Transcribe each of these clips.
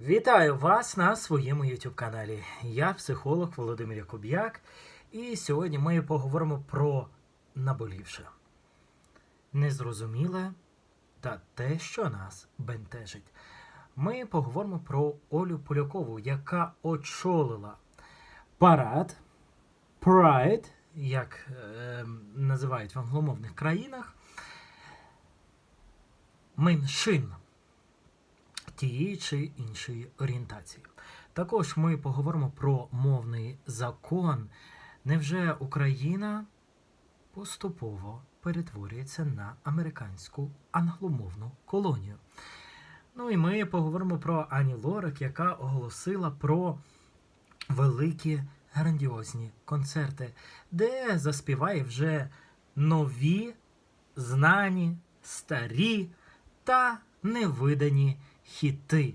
Вітаю вас на своєму YouTube каналі. Я психолог Володимир Якуб'як, і сьогодні ми поговоримо про наболівше, незрозуміле та те, що нас бентежить. Ми поговоримо про Олю Полякову, яка очолила парад Pride, як е, називають в англомовних країнах, меншин тієї чи іншої орієнтації. Також ми поговоримо про мовний закон. Невже Україна поступово перетворюється на американську англомовну колонію? Ну і ми поговоримо про Ані Лорак, яка оголосила про великі грандіозні концерти, де заспіває вже нові, знані, старі та невидані хіти.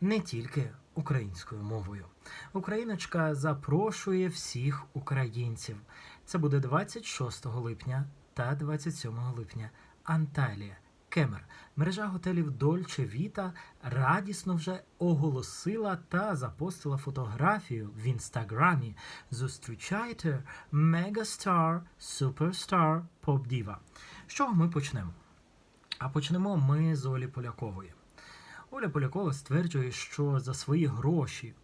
Не тільки українською мовою. Україночка запрошує всіх українців. Це буде 26 липня та 27 липня. Анталія. Кемер. Мережа готелів Дольче Віта радісно вже оголосила та запостила фотографію в інстаграмі. Зустрічайте Мегастар Суперстар Поп Діва. З чого ми почнемо? А почнемо ми з Олі Полякової. Оля Полякова стверджує, що за свої гроші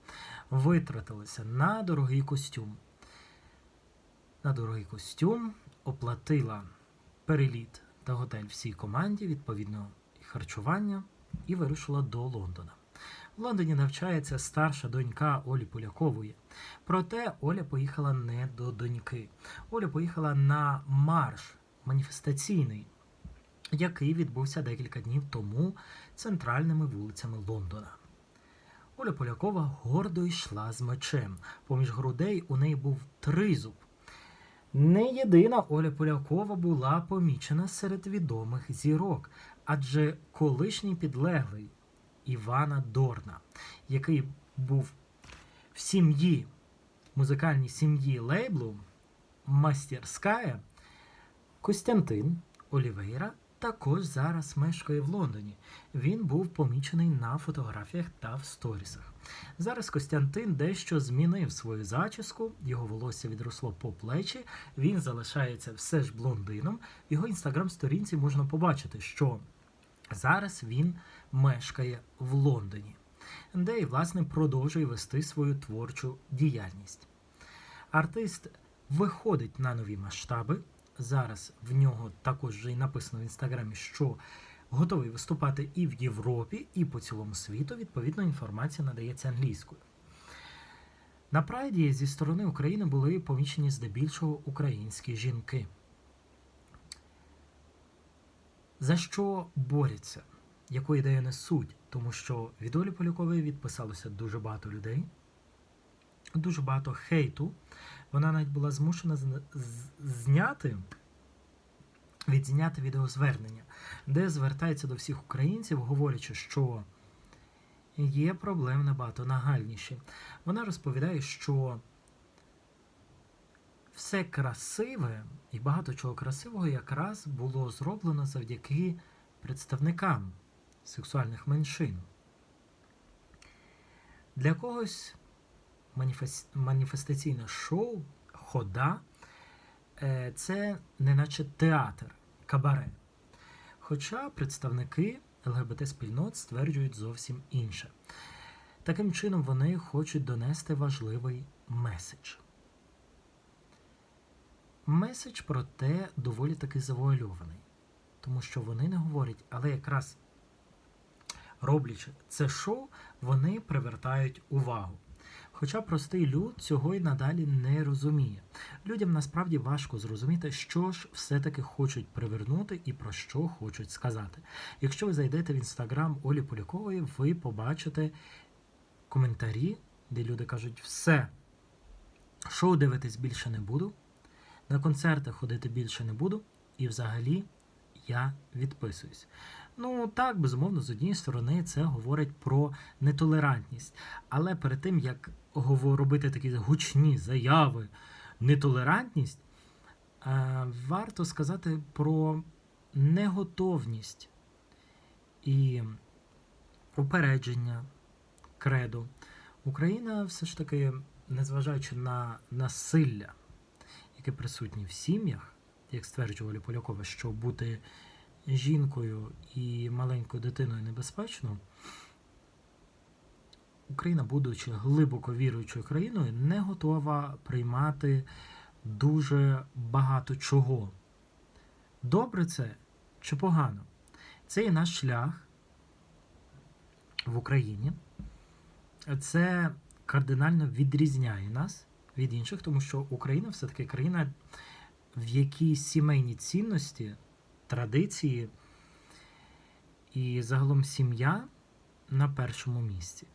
витратилися на дорогий костюм. На дорогий костюм оплатила переліт та готель всій команді, відповідно, і харчування, і вирушила до Лондона. В Лондоні навчається старша донька Олі Полякової. Проте Оля поїхала не до доньки. Оля поїхала на марш маніфестаційний який відбувся декілька днів тому центральними вулицями Лондона. Оля Полякова гордо йшла з мечем. Поміж грудей у неї був тризуб. Не єдина Оля Полякова була помічена серед відомих зірок, адже колишній підлеглий Івана Дорна, який був в сім'ї, музикальній сім'ї лейблу Мастерськая, Костянтин Олівейра також зараз мешкає в Лондоні. Він був помічений на фотографіях та в сторісах. Зараз Костянтин дещо змінив свою зачіску, його волосся відросло по плечі, він залишається все ж блондином. В його інстаграм-сторінці можна побачити, що зараз він мешкає в Лондоні, де і, власне, продовжує вести свою творчу діяльність. Артист виходить на нові масштаби. Зараз в нього також вже й написано в інстаграмі, що готовий виступати і в Європі, і по цілому світу. Відповідно, інформація надається англійською. На прайді зі сторони України були помічені здебільшого українські жінки. За що борються? Яку ідею несуть? Тому що від Олі Полякової відписалося дуже багато людей, дуже багато хейту. Вона навіть була змушена зняти відзняти відеозвернення, де звертається до всіх українців, говорячи, що є проблеми набагато нагальніші. Вона розповідає, що все красиве і багато чого красивого якраз було зроблено завдяки представникам сексуальних меншин. Для когось маніфестаційне шоу, хода е, це неначе театр, кабаре. Хоча представники ЛГБТ-спільнот стверджують зовсім інше. Таким чином, вони хочуть донести важливий меседж. Меседж, проте, доволі таки завуальований. Тому що вони не говорять, але якраз роблячи це шоу, вони привертають увагу. Хоча простий люд цього й надалі не розуміє. Людям насправді важко зрозуміти, що ж все-таки хочуть привернути і про що хочуть сказати. Якщо ви зайдете в інстаграм Олі Полякової, ви побачите коментарі, де люди кажуть, все, шоу дивитись більше не буду, на концерти ходити більше не буду, і взагалі я відписуюсь. Ну так, безумовно, з однієї сторони, це говорить про нетолерантність. Але перед тим, як робити такі гучні заяви, нетолерантність, е, варто сказати про неготовність і упередження, кредо. Україна все ж таки, незважаючи на насилля, яке присутнє в сім'ях, як стверджували Полякова, що бути жінкою і маленькою дитиною небезпечно, Україна, будучи глибоко віруючою країною, не готова приймати дуже багато чого. Добре це чи погано? Це є наш шлях в Україні. Це кардинально відрізняє нас від інших, тому що Україна все-таки країна, в якій сімейні цінності, традиції і загалом сім'я на першому місці.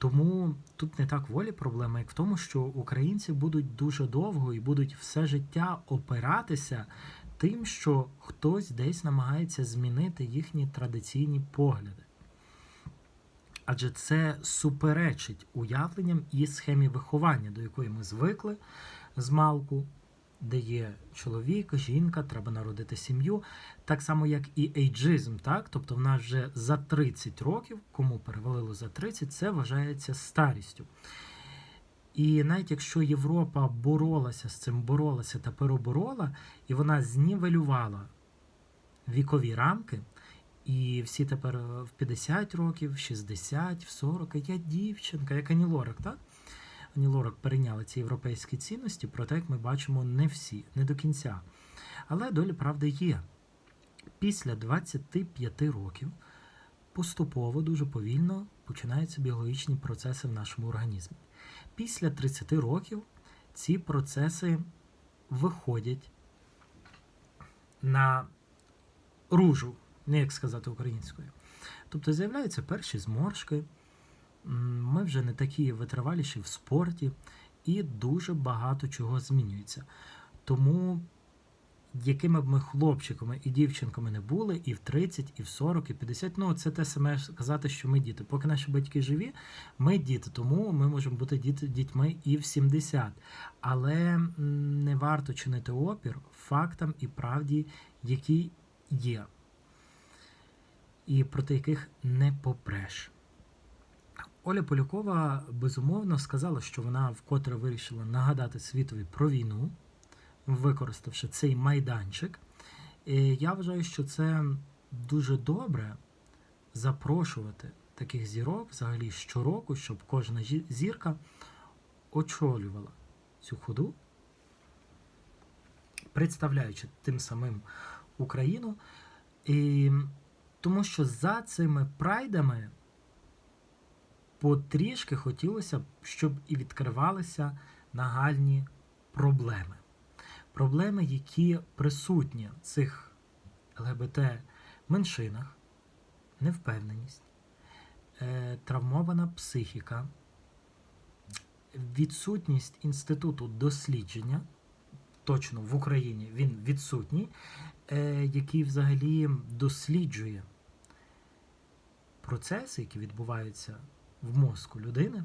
Тому тут не так волі проблема, як в тому, що українці будуть дуже довго і будуть все життя опиратися тим, що хтось десь намагається змінити їхні традиційні погляди. Адже це суперечить уявленням і схемі виховання, до якої ми звикли з малку, де є чоловік, жінка, треба народити сім'ю, так само, як і ейджизм, так? Тобто в нас вже за 30 років, кому перевалило за 30, це вважається старістю. І навіть якщо Європа боролася з цим, боролася та переборола, і вона знівелювала вікові рамки, і всі тепер в 50 років, в 60, в 40, я дівчинка, як Ані Лорак, так? Ані Лорак перейняла ці європейські цінності, проте, як ми бачимо, не всі, не до кінця. Але доля правди є. Після 25 років поступово, дуже повільно починаються біологічні процеси в нашому організмі. Після 30 років ці процеси виходять на ружу, не як сказати українською. Тобто з'являються перші зморшки, ми вже не такі витриваліші в спорті, і дуже багато чого змінюється. Тому, якими б ми хлопчиками і дівчинками не були, і в 30, і в 40, і в 50, ну це те саме сказати, що ми діти. Поки наші батьки живі, ми діти, тому ми можемо бути дітьми і в 70. Але не варто чинити опір фактам і правді, які є, і проти яких не попреш. Оля Полякова безумовно сказала, що вона вкотре вирішила нагадати світові про війну, використавши цей майданчик. І я вважаю, що це дуже добре запрошувати таких зірок взагалі щороку, щоб кожна зірка очолювала цю ходу, представляючи тим самим Україну. І тому що за цими прайдами потрішки хотілося б, щоб і відкривалися нагальні проблеми. Проблеми, які присутні в цих ЛГБТ-меншинах, невпевненість, е, травмована психіка, відсутність інституту дослідження, точно в Україні він відсутній, е, який взагалі досліджує процеси, які відбуваються в мозку людини,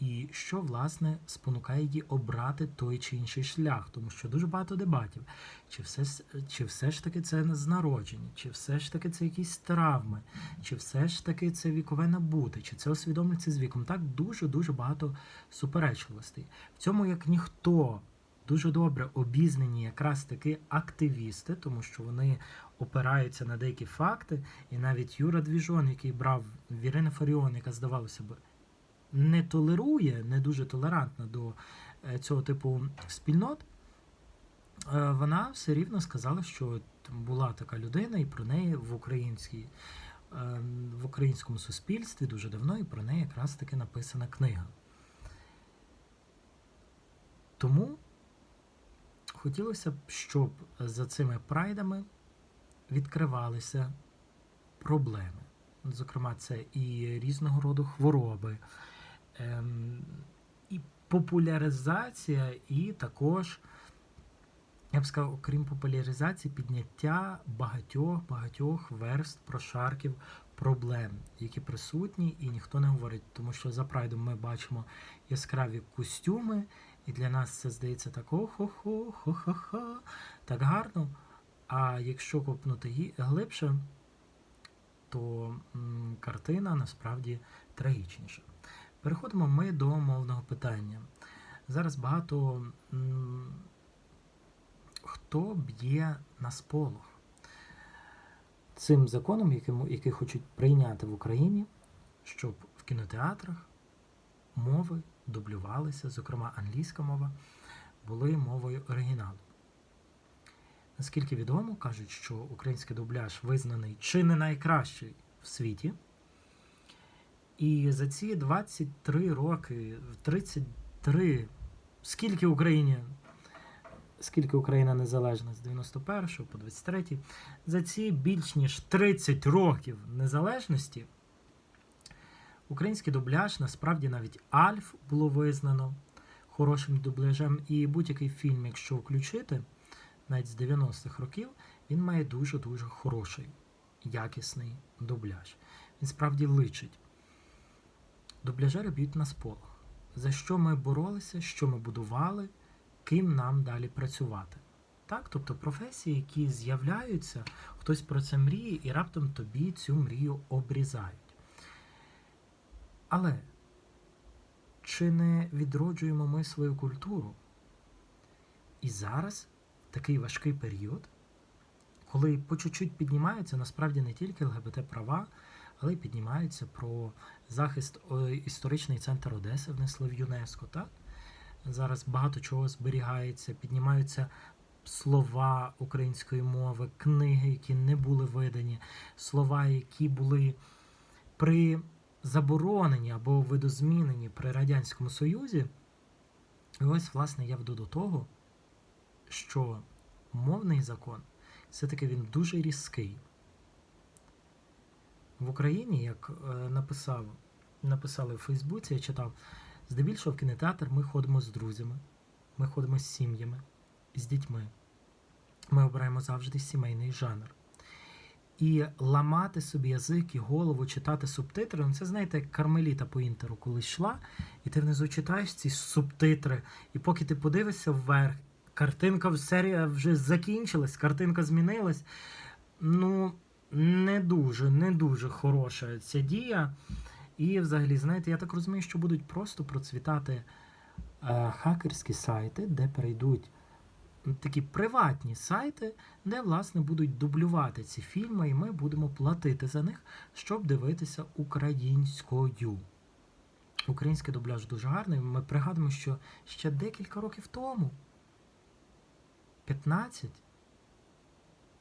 і що, власне, спонукає її обрати той чи інший шлях, тому що дуже багато дебатів, чи все чи все ж таки це з народження, чи все ж таки це якісь травми, чи все ж таки це вікове набути, чи це усвідомлюється з віком. Так дуже-дуже багато суперечливостей. В цьому як ніхто. Дуже добре обізнані якраз таки активісти, тому що вони опираються на деякі факти, і навіть Юра Двіжон, який брав Вірина Фаріон, яка здавалося б, не толерує, не дуже толерантна до е, цього типу спільнот, е, вона все рівно сказала, що була така людина, і про неї в українській. Е, в українському суспільстві дуже давно і про неї якраз таки написана книга. Тому хотілося б, щоб за цими прайдами відкривалися проблеми. Зокрема, це і різного роду хвороби, ем, і популяризація, і також, я б сказав, окрім популяризації, підняття багатьох багатьох верст прошарків проблем, які присутні, і ніхто не говорить, тому що за прайдом ми бачимо яскраві костюми, і для нас це здається так о-хо-хо, хо-хо-хо, так гарно. А якщо копнути глибше, то картина насправді трагічніша. Переходимо ми до мовного питання. Зараз багато хто б'є на сполох цим законом, який хочуть прийняти в Україні, щоб в кінотеатрах мови дублювалися, зокрема англійська мова, були мовою оригіналу. Наскільки відомо, кажуть, що український дубляж визнаний чи не найкращий в світі. І за ці 23 роки, 33, скільки Україні, скільки Україна незалежна з 91 по 23, за ці більш ніж 30 років незалежності український дубляж насправді навіть Альф було визнано хорошим дубляжем, і будь-який фільм, якщо включити, навіть з 90-х років, він має дуже-дуже хороший, якісний дубляж. Він справді личить. Дубляжери б'ють на сполох. За що ми боролися, що ми будували, ким нам далі працювати. Так? Тобто професії, які з'являються, хтось про це мріє, і раптом тобі цю мрію обрізають. Але чи не відроджуємо ми свою культуру? І зараз такий важкий період, коли по чуть-чуть піднімаються насправді не тільки ЛГБТ права, але й піднімаються про захист історичний центр Одеси внесли в ЮНЕСКО. Так? Зараз багато чого зберігається, піднімаються слова української мови, книги, які не були видані, слова, які були при заборонені або видозмінені при Радянському Союзі. І ось, власне, я веду до того, що мовний закон все-таки він дуже різкий. В Україні, як е, написав, написали в Фейсбуці, я читав, здебільшого в кінотеатр ми ходимо з друзями, ми ходимо з сім'ями, з дітьми. Ми обираємо завжди сімейний жанр. І ламати собі язик і голову, читати субтитри. Ну, це знаєте, як кармеліта по інтеру, коли йшла, і ти внизу читаєш ці субтитри, і поки ти подивишся вверх, картинка серія вже закінчилась, картинка змінилась. Ну, не дуже, не дуже хороша ця дія. І взагалі, знаєте, я так розумію, що будуть просто процвітати е, хакерські сайти, де перейдуть такі приватні сайти, де, власне, будуть дублювати ці фільми, і ми будемо платити за них, щоб дивитися українською. Український дубляж дуже гарний. Ми пригадуємо, що ще декілька років тому, 15,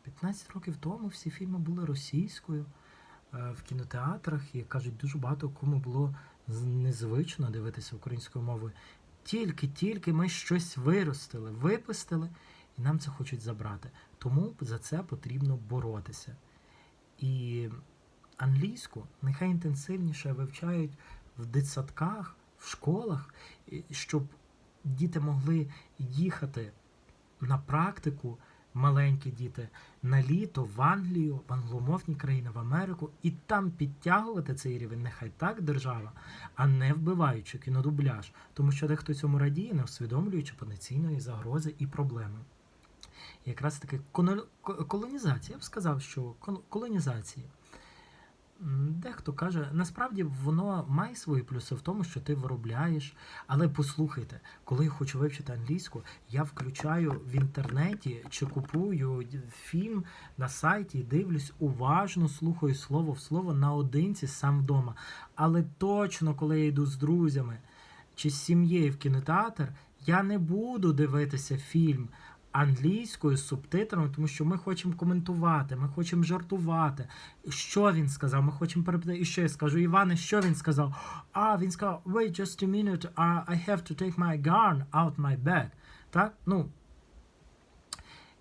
15 років тому всі фільми були російською е, в кінотеатрах, і кажуть, дуже багато кому було незвично дивитися українською мовою. Тільки-тільки ми щось виростили, випустили, і нам це хочуть забрати. Тому за це потрібно боротися. І англійську нехай інтенсивніше вивчають в дитсадках, в школах, щоб діти могли їхати на практику, маленькі діти, на літо в Англію, в англомовні країни, в Америку, і там підтягувати цей рівень, нехай так держава, а не вбиваючи кінодубляж, тому що дехто цьому радіє, не усвідомлюючи потенційної загрози і проблеми. Якраз таки колонізація, я б сказав, що колонізації. Дехто каже, насправді воно має свої плюси в тому, що ти виробляєш. Але послухайте, коли я хочу вивчити англійську, я включаю в інтернеті чи купую фільм на сайті, дивлюсь уважно, слухаю слово в слово наодинці сам вдома. Але точно, коли я йду з друзями чи з сім'єю в кінотеатр, я не буду дивитися фільм англійською з субтитрами, тому що ми хочемо коментувати, ми хочемо жартувати. Що він сказав? Ми хочемо перепитати. І що я скажу? Іване, що він сказав? А, він сказав, wait just a minute, I have to take my gun out my bag. Так? Ну.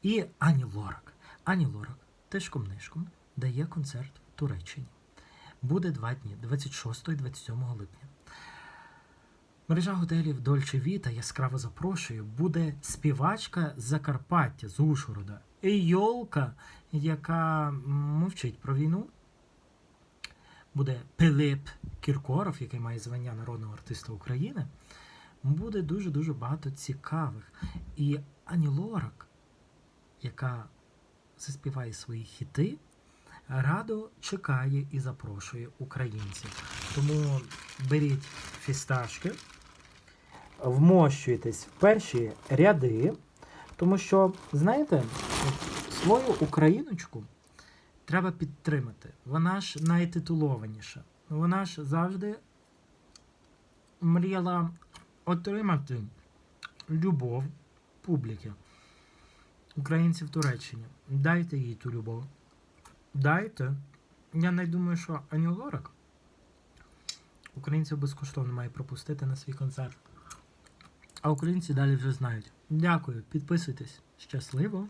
І Ані Лорак. Ані Лорак тишком нишком дає концерт в Туреччині. Буде два дні, 26 і 27 липня. Мережа готелів Дольче Віта яскраво запрошує. Буде співачка з Закарпаття з Ужгорода. І Йолка, яка мовчить про війну. Буде Пилип Кіркоров, який має звання народного артиста України. Буде дуже-дуже багато цікавих. І Ані Лорак, яка заспіває свої хіти, радо чекає і запрошує українців. Тому беріть фісташки, вмощуйтесь в перші ряди, тому що, знаєте, свою україночку треба підтримати. Вона ж найтитулованіша. Вона ж завжди мріяла отримати любов публіки. Українці в Туреччині. Дайте їй ту любов. Дайте. Я не думаю, що Ані Лорак українців безкоштовно має пропустити на свій концерт. А українці далі вже знають. Дякую, підписуйтесь. Щасливо!